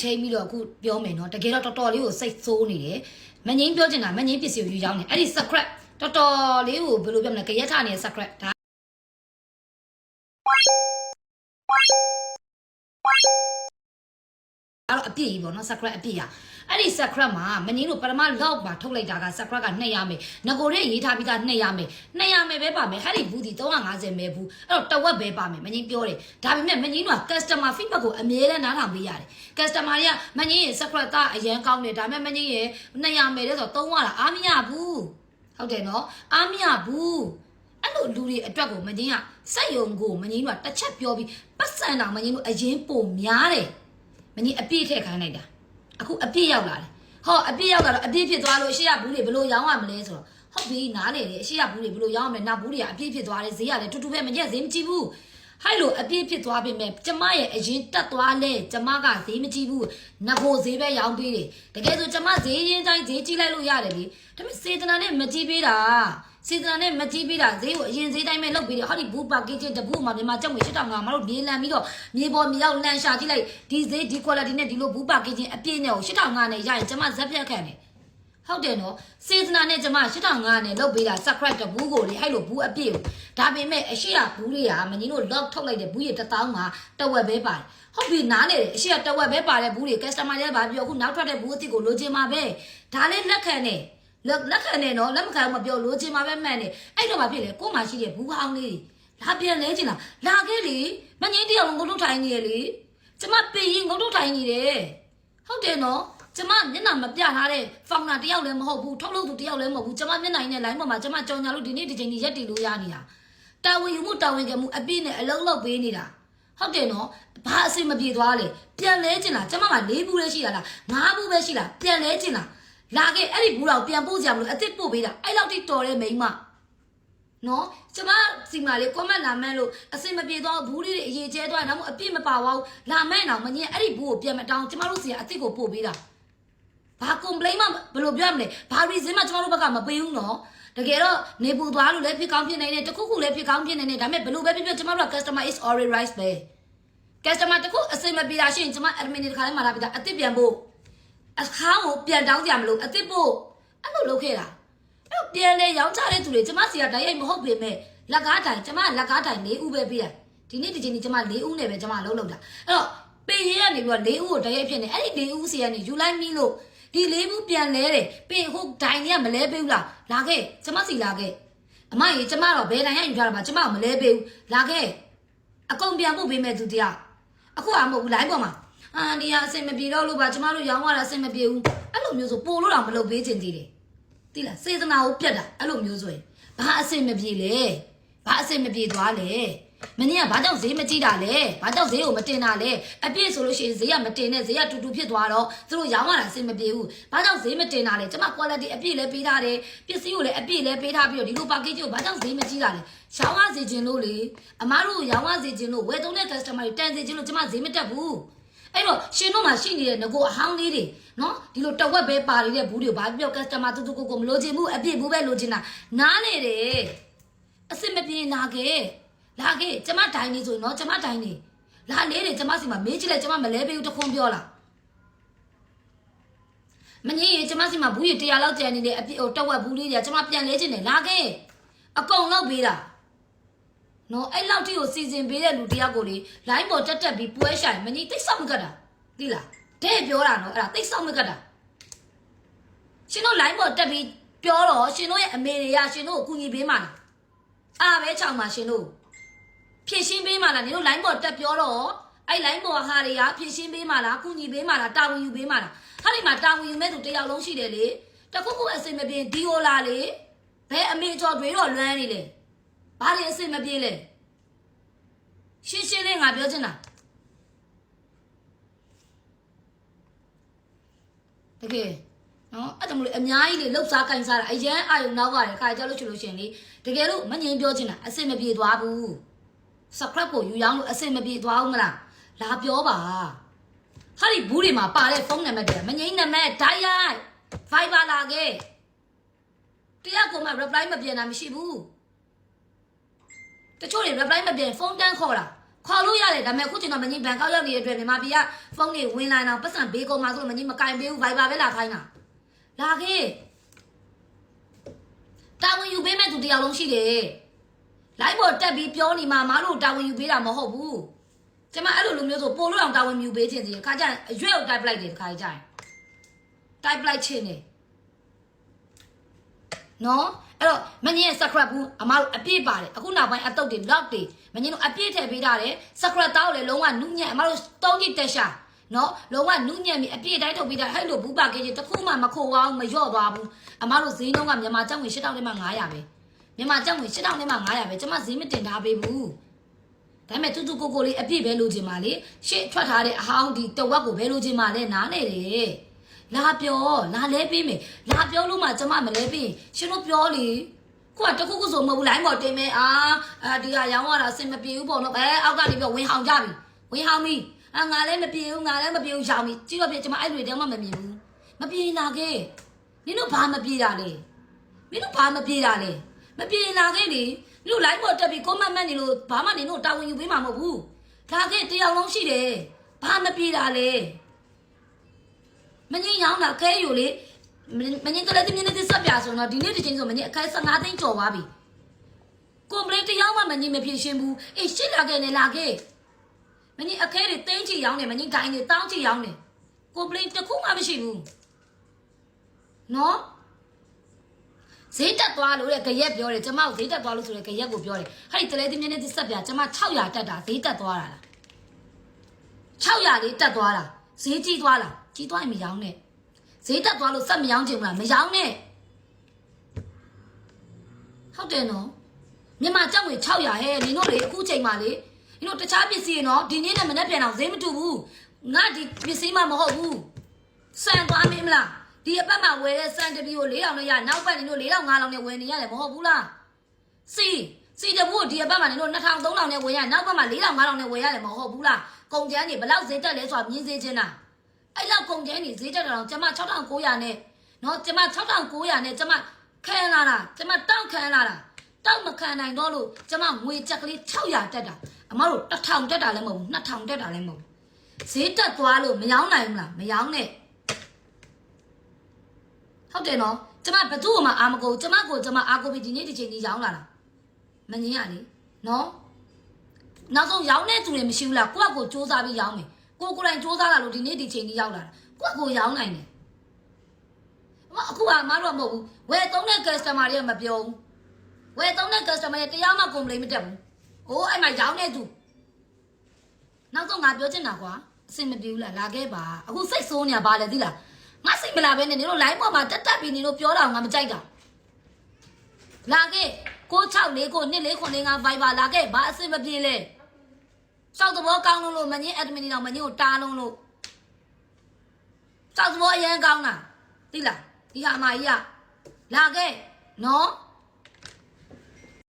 ထိန်းပြီးတော့အခုပြောမယ်နော်တကယ်တော့တော်တော်လေးကိုစိတ်ဆိုးနေတယ်မငင်းပြောချင်တာမငင်းပစ္စည်းကိုယူရောက်နေအဲ့ဒီ secret တော်တော်လေးကိုဘယ်လိုပြောမလဲကြရက်ထနေတဲ့ secret ဒါအဲ့ တော့အပြည့်ကြီးပေါ့နော် secret အပြည့်ရအဲ့ဒီ secret မှာမငင်းတို့ပထမလောက်ပါထုတ်လိုက်တာက secret က200မယ်ငကိုရဲရေးထားပြီးသား200မယ်200မယ်ပဲပါမယ်ဟဲ့ဒီဘူးဒီ350မယ်ဘူးအဲ့တော့တဝက်ပဲပါမယ်မငင်းပြောတယ်ဒါပေမဲ့မငင်းတို့က customer feedback ကိုအမြဲတမ်းနားထောင်ပေးရတယ် customer တွေကမငင်းရဲ့ secret ကအရန်ကောင်းတယ်ဒါပေမဲ့မငင်းရဲ့200မယ်တဲ့ဆိုတော့300လားအားမရဘူးဟုတ်တယ်နော်အားမရဘူးအဲ့လိုလူတွေအတွက်ကိုမငင်းကစက်ယုံကိုမငင်းတို့ကတစ်ချက်ပြောပြီးပတ်စံတောင်မငင်းတို့အရင်ပုံများတယ် မကြီးအပြည့်ထည့်ခိုင်းလိုက်တာအခုအပြည့်ရောက်လာတယ်ဟောအပြည့်ရောက်လာတော့အပြည့်ဖြစ်သွားလို့အရှိရဘူးတွေဘယ်လိုရောင်းရမလဲဆိုတော့ဟုတ်ပြီနားလေတယ်အရှိရဘူးတွေဘယ်လိုရောင်းရမလဲနောက်ဘူးတွေကအပြည့်ဖြစ်သွားတယ်ဈေးကလည်းတူတူပဲမကျက်ဈေးမကြည့်ဘူး ဟဲ့လိုအပြည့်ဖြစ်သွားပြီမဲ့ကျမရဲ့အရင်တက်သွားလဲကျမကဈေးမကြည့်ဘူးငကိုဈေးပဲရောင်းပေးတယ်တကယ်ဆိုကျမဈေးရင်းတိုင်းဈေးကြည့်လိုက်လို့ရတယ်လေဒါပေမဲ့စေတနာနဲ့မကြည့်ပေးတာစေတနာနဲ့မကြည့်ပေးတာဈေးကိုအရင်ဈေးတိုင်းပဲလုပ်ပေးတယ်ဟောဒီဘူးပါကေးချင်းတဘူးမှာမြန်မာကျပ်ငွေ8500မတို့မြေလန်ပြီးတော့မြေပေါ်မြေရောက်လန်ရှာကြည့်လိုက်ဒီဈေးဒီ quality နဲ့ဒီလိုဘူးပါကေးချင်းအပြည့်နဲ့ကို8500နဲ့ရရင်ကျမဇက်ပြတ်ခံတယ် ဟုတ်တယ်နော်စေတနာနဲ့ကျမ8500နဲ့လုပ်ပေးတာ secret တဘူးကိုလေအဲ့လိုဘူးအပြည့်ကိုဒါပေမဲ့အရှိရဘူးတွေကမင်းတို့ lock ထုတ်လိုက်တဲ့ဘူးရ1000မှာတဝက်ပဲပါတယ်ဟုတ်ပြီနားလေတယ်အရှိရတဝက်ပဲပါတဲ့ဘူးတွေ customer တွေကဘာပြောအခုနောက်ထွက်တဲ့ဘူးအစ်စ်ကိုလိုချင်မှာပဲဒါလည်းလက်ခံနေလက်လက်ခံနေနော်လက်မခံဘူးမပြောလိုချင်မှာပဲမှန်နေအဲ့တော့ဘာဖြစ်လဲကို့မှာရှိတဲ့ဘူးဟောင်းလေးတွေလာပြန်လဲချင်လားလာခဲ့လေမငင်းတယောက်လုံးငုံထုတ်ထိုင်နေရလေကျမပေရင်ငုံထုတ်ထိုင်နေတယ်ဟုတ်တယ်နော် ကျမမျက်နှာမပြထားတဲ့ဖောင်နာတယောက်လည်းမဟုတ်ဘူးထုတ်လို့သူတယောက်လည်းမဟုတ်ဘူးကျမမျက်နှာရင်းနဲ့ line ပေါ်မှာကျမကြောင်ညာလို့ဒီနေ့ဒီချိန်ကြီးရက်တည်လို့ရနေတာတာဝန်ယူမှုတာဝန်ကမှုအပြည့်နဲ့အလုံးလုံးပေးနေတာဟုတ်တယ်နော်ဘာအစိမပြေသွားလဲပြန်လဲချင်လားကျမက၄ဘူးလေးရှိတာလား၅ဘူးပဲရှိလားပြန်လဲချင်လားလာခဲ့အဲ့ဒီဘူးတော့ပြန်ပို့ကြမလို့အစ်စ်ပို့ပေးတာအဲ့လောက်ထိတော်တဲ့မိန်းမနော်ကျမစီမလေး comment လာမှန်းလို့အစင်မပြေတော့ဘူးလေးတွေအရေးကျဲသွားနောက်မှအပြည့်မပါသွားဘူးလာမှန်းတော့မငင်းအဲ့ဒီဘူးကိုပြန်မတောင်းကျမတို့စီကအစ်စ်ကိုပို့ပေးတာ ဘာ complain မှဘယ်လိုပြောရမလဲဘာ reason မှကျမတို့ဘက်ကမပေးဘူးနော်တကယ်တော့နေပူသွားလို့လည်းဖြစ်ကောင်းဖြစ်နေတယ်တခုခုလည်းဖြစ်ကောင်းဖြစ်နေတယ်ဒါပေမဲ့ဘယ်လိုပဲဖြစ်ဖြစ်ကျမတို့က customer is already right ပဲ customer တခုအစင်မပြေတာရှိရင်ကျမ admin တွေတခါလေးမှာလာပြီးသားအစ်စ်ပြန်ဖို့အခါကိုပြန်တောင်းကြမလို့အစ်စ်ဖို့အဲ့လိုလုပ်ခဲ့တာအဲ့တော့ပြန်လေရောင်းချတဲ့သူတွေကျမစီကတိုက်ရိုက်မဟုတ်ပေမဲ့လက်ကားတိုင်ကျမလက်ကားတိုင်၄ဦးပဲပေးတယ်ဒီနေ့ဒီချိန်นี้ကျမ၄ဦးနဲ့ပဲကျမလုံးလုံးတာအဲ့တော့ပေရဲကနေပြီးတော့၄ဦးကိုတိုက်ရိုက်ဖြစ်နေအဲ့ဒီ၄ဦးစီကနေယူလိုက်ပြီးလို့ ဒီ၄ဦးပြန်လဲတယ်ပေဟိုတိုင်ကမလဲပေးဘူးလားလာခဲ့ကျမစီလာခဲ့အမကြီးကျမတော့ဘယ်တိုင်ရယူထားတာပါကျမကမလဲပေးဘူးလာခဲ့အကုန်ပြန်ဖို့ပေးမဲ့သူတရားအခုကမဟုတ်ဘူး line ပေါ်မှာအာဒီဟာအဆင်မပြေတော့လို့ပါကျမတို့ရောင်းရတာအဆင်မပြေဘူးအဲ့လိုမျိုးဆိုပို့လို့တော့မလုပ်ပေးချင်သေးတယ်တိလားစေတနာကိုပြတ်တာအဲ့လိုမျိုးဆိုရင်ဘာအဆင်မပြေလဲဘာအဆင်မပြေသွားလဲ မင်းကဘာကြောင့်ဈေးမကြည့်တာလဲဘာကြောင့်ဈေးကိုမတင်တာလဲအပြည့်ဆိုလို့ရှိရင်ဈေးကမတင်နဲ့ဈေးကတူတူဖြစ်သွားတော့သူတို့ရောင်းရတာအဆင်မပြေဘူးဘာကြောင့်ဈေးမတင်တာလဲကျမ quality အပြည့်လည်းပေးထားတယ်ပစ္စည်းကိုလည်းအပြည့်လည်းပေးထားပြီးတော့ဒီလို package ကိုဘာကြောင့်ဈေးမကြည့်တာလဲရောင်းရစေခြင်းလို့လေအမားတို့ရောင်းရစေခြင်းလို့ဝယ်သုံးတဲ့ customer တွေတန်စေခြင်းလို့ကျမဈေးမတက်ဘူးအဲ့တော့ရှင်တို့မှာရှိနေတဲ့ငကိုအဟောင်းလေးတွေနော်ဒီလိုတဝက်ပဲပါနေတဲ့ဘူးတွေကိုဘာပြော customer တူတူကိုကိုမလိုချင်ဘူးအပြည့်ဘူးပဲလိုချင်တာနားနေတယ်အစ်စ်မပြေနာခဲ့ လာခဲ့ကျမဒိုင်းနေဆိုရင်နော်ကျမဒိုင်းနေလာလေးတွေကျမစီမှာမေးကြည့်လိုက်ကျမမလဲပေးဘူးတခွန်းပြောလားမငင်းရင်ကျမစီမှာဘူးရ100လောက်ကျန်နေတယ်အပြည့်ဟိုတဝက်ဘူးလေးတွေကကျမပြန်လဲချင်တယ်လာခဲ့အကုန်လောက်ပေးတာနော်အဲ့လောက်ထိကိုစီစဉ်ပေးတဲ့လူတယောက်ကိုလေ line ပေါ်တက်တက်ပြီးပွဲဆိုင်မကြီးတိတ်ဆောက်မကတ်တာသိလားတဲ့ပြောတာနော်အဲ့ဒါတိတ်ဆောက်မကတ်တာရှင်တို့ line ပေါ်တက်ပြီးပြောတော့ရှင်တို့ရဲ့အမေတွေကရှင်တို့ကိုကူညီပေးမှလားအာပဲချောင်ပါရှင်တို့ ဖြည့်ရှင်းပေးမှလားနင်တို့ line ပေါ်တက်ပြောတော့အဲ့ line ပေါ်ဟာတွေကဖြည့်ရှင်းပေးမှလားကူညီပေးမှလားတာဝန်ယူပေးမှလားဟာဒီမှာတာဝန်ယူမဲ့သူတယောက်လုံးရှိတယ်လေတခုခုအစင်မပြေဒီယိုလာလေဘယ်အမေကျော်တွေတော့လွမ်းနေလေဘာတွေအစင်မပြေလဲရှင်းရှင်းလေးငါပြောချင်တာတကယ်နော်အဲ့ဒါမလို့အများကြီးလေလှုပ်ရှားကင်စားတာအရန်အာယုံနောက်ပါတယ်ခါကြလို့ချလို့ရှရင်လေတကယ်လို့မငြိမ်ပြောချင်တာအစ်စ်မပြေသွားဘူး စခရက်ကိုယူရောင်းလို့အစ်စ်မပြေသွားဘူးမလားလာပြောပါဟာဒီဘူးတွေမှာပါတဲ့ဖုန်းနံပါတ်တွေကမငြိမ်နံပါတ်ဒိုင်ရိုက် Viber လာခဲ့တရားကိုမှ reply မပြန်တာမရှိဘူးတချို့တွေ reply မပြန်ဖုန်းတန်းခေါ်တာခေါ်လို့ရတယ်ဒါပေမဲ့အခုကျွန်တော်မင်းကြီးဘန်ကောက်ရောက်နေတဲ့အတွက်မြန်မာပြည်ကဖုန်းတွေဝင်လာတော့ပတ်စံဘေးကုန်မှာဆိုလို့မင်းကြီးမကင်ပေးဘူး Viber ပဲလာခိုင်းတာလာခဲ့တာဝန်ယူပေးမဲ့သူတယောက်လုံးရှိတယ် လိုက်ပေါ်တက်ပြီးပြောနေမှာမအားလို့တာဝန်ယူပေးတာမဟုတ်ဘူးကျမအဲ့လိုလိုမျိုးဆိုပို့လို့အောင်တာဝန်ယူပေးခြင်းစီခါကျရင်အရွက်ကိုတိုက်ပလိုက်တယ်ခါကျရင်တိုက်ပလိုက်ခြင်းနေနော်အဲ့တော့မင်းကြီးရဲ့ secret ဘူးအမတို့အပြည့်ပါတယ်အခုနောက်ပိုင်းအတုတ်တွေ lock တွေမင်းကြီးတို့အပြည့်ထည့်ပေးထားတယ် secret တောက်လည်းလုံးဝနုညံ့အမတို့တုံးကြည့်တက်ရှာနော်လုံးဝနုညံ့ပြီးအပြည့်တိုင်းထုတ်ပေးတာဟဲ့လို့ဘူးပါကေးကြီးတစ်ခုမှမခိုးအောင်မလျော့သွားဘူးအမတို့ဈေးနှုန်းကမြန်မာကျပ်ငွေ8000နဲ့မှ900ပဲ မြန်မာကျပ်ငွေ8000နဲ့မှ900ပဲကျွန်မဈေးမတင်ထားပေးဘူးဒါပေမဲ့တူတူကိုကိုလေးအပြည့်ပဲလိုချင်ပါလေရှေ့ထွက်ထားတဲ့အဟောင်းဒီတဝက်ကိုပဲလိုချင်ပါလေနားနေတယ်လာပြောလာလဲပေးမယ်လာပြောလို့မှကျွန်မမလဲပေးရင်ရှင်တို့ပြောလေခုကတခုခုဆိုမဟုတ်ဘူးလိုင်းပေါ်တင်မယ်အာအာဒီဟာရောင်းရတာအဆင်မပြေဘူးပေါ့နော်အဲအောက်ကနေပြီးဝင်ဟောင်ကြပြီဝင်ဟောင်ပြီအာငါလည်းမပြေဘူးငါလည်းမပြေဘူးရောင်းပြီကြည့်တော့ပြကျွန်မအဲ့တွေတောင်မှမမြင်ဘူးမပြေလာခဲ့နင်တို့ဘာမပြေတာလဲမင်းတို့ဘာမပြေတာလဲ မပြေလာခဲ့လေနင်တို့လိုင်းပေါ်တက်ပြီးကွန်မန့်မန့်နေလို့ဘာမှနင်တို့တာဝန်ယူပေးမှာမဟုတ်ဘူးလာခဲ့တယောက်လုံးရှိတယ်ဘာမပြေတာလဲမငင်းရောင်းတာခဲယူလေမငင်းကလေးတင်နေတက်ဆက်ပြဆိုတော့ဒီနေ့ဒီချိန်ဆိုမငင်းအခဲ15သိန်းကျော်သွားပြီကွန်ပလိတ်တယောက်မှမငင်းမဖြေရှင်းဘူးအေးရှစ်လာခဲ့နေလာခဲ့မငင်းအခဲတွေသိန်းချီရောင်းနေမငင်းဒိုင်းတွေတောင်းချီရောင်းနေကွန်ပလိတ်တစ်ခုမှမရှိဘူးနော် ဈေးတက်သွားလို့တဲ့ကြရက်ပြောတယ်ကျမကိုဈေးတက်သွားလို့ဆိုတဲ့ကြရက်ကိုပြောတယ်ဟဲ့တလဲတင်မြင်းနဲ့ဆက်ပြကျမ600တက်တာဈေးတက်သွားတာလား600လေးတက်သွားတာဈေးကြီးသွားလားကြီးသွားရင်မရောင်းနဲ့ဈေးတက်သွားလို့ဆက်မရောင်းချင်ဘူးလားမရောင်းနဲ့ဟုတ်တယ်နော်မြန်မာကြောက်ငွေ600ဟဲ့နင်တို့လေအခုချိန်မှာလေနင်တို့တခြားပစ္စည်းနော်ဒီနေ့နဲ့မနေ့ပြန်အောင်ဈေးမတူဘူးငါဒီပစ္စည်းမှမဟုတ်ဘူးစံသွားမင်းမလား ဒီအပတ်မှာဝယ်တဲ့စံတပီကို4000နဲ့ရနောက်ပတ်နင်တို့4000 5000နဲ့ဝယ်နေရတယ်မဟုတ်ဘူးလားစီစီတဘူးဒီအပတ်မှာနင်တို့2000 3000နဲ့ဝယ်ရနောက်ပတ်မှာ4000 5000နဲ့ဝယ်ရတယ်မဟုတ်ဘူးလားကုန်ကျန်းနေဘလောက်ဈေးတက်လဲဆိုတာမြင်စေချင်တာအဲ့လောက်ကုန်ကျန်းနေဈေးတက်တာတော့ကျမ6900နဲ့နော်ကျမ6900နဲ့ကျမခံလာတာကျမတောက်ခံလာတာတောက်မခံနိုင်တော့လို့ကျမငွေချက်ကလေး600တက်တာအမတို့1000တက်တာလည်းမဟုတ်ဘူး2000တက်တာလည်းမဟုတ်ဘူးဈေးတက်သွားလို့မရောင်းနိုင်ဘူးလားမရောင်းနဲ့ ဟုတ်တယ်နော်ကျမဘသူ့မှာအာမကိုကျမကိုကျမအာကိုပြီးဒီနေ့ဒီချိန်ကြီးရောင်းလာတာမငင်းရလေနော်နောက်ဆုံးရောင်းတဲ့သူတွေမရှိဘူးလားကိုယ့်အကိုစူးစမ်းပြီးရောင်းမယ်ကိုကိုယ်တိုင်စူးစမ်းလာလို့ဒီနေ့ဒီချိန်ကြီးရောက်လာတာကိုယ့်အကိုရောင်းနိုင်တယ်မအခုကမတော့မဟုတ်ဘူးဝယ်သုံးတဲ့ customer တွေကမပြောဘူးဝယ်သုံးတဲ့ customer တွေတရားမှ complain မတက်ဘူးဟိုးအဲ့မှာရောင်းတဲ့သူနောက်ဆုံးငါပြောချင်တာကွာအဆင်မပြေဘူးလားလာခဲ့ပါအခုစိတ်ဆိုးနေတာပါလေသိလား ငါစိတ်မလာပဲနဲ့နင်တို့ line ပေါ်မှာတက်တက်ပြီးနင်တို့ပြောတာငါမကြိုက်တာလာခဲ့664ကို2495 Viber လာခဲ့ဘာအဆင်မပြေလဲစောက်သဘောကောင်းလို့လို့မငင်း admin တော့မငင်းကိုတားလုံးလို့စောက်သဘောအရင်ကောင်းတာသိလားဒီဟာအမကြီးကလာခဲ့နော်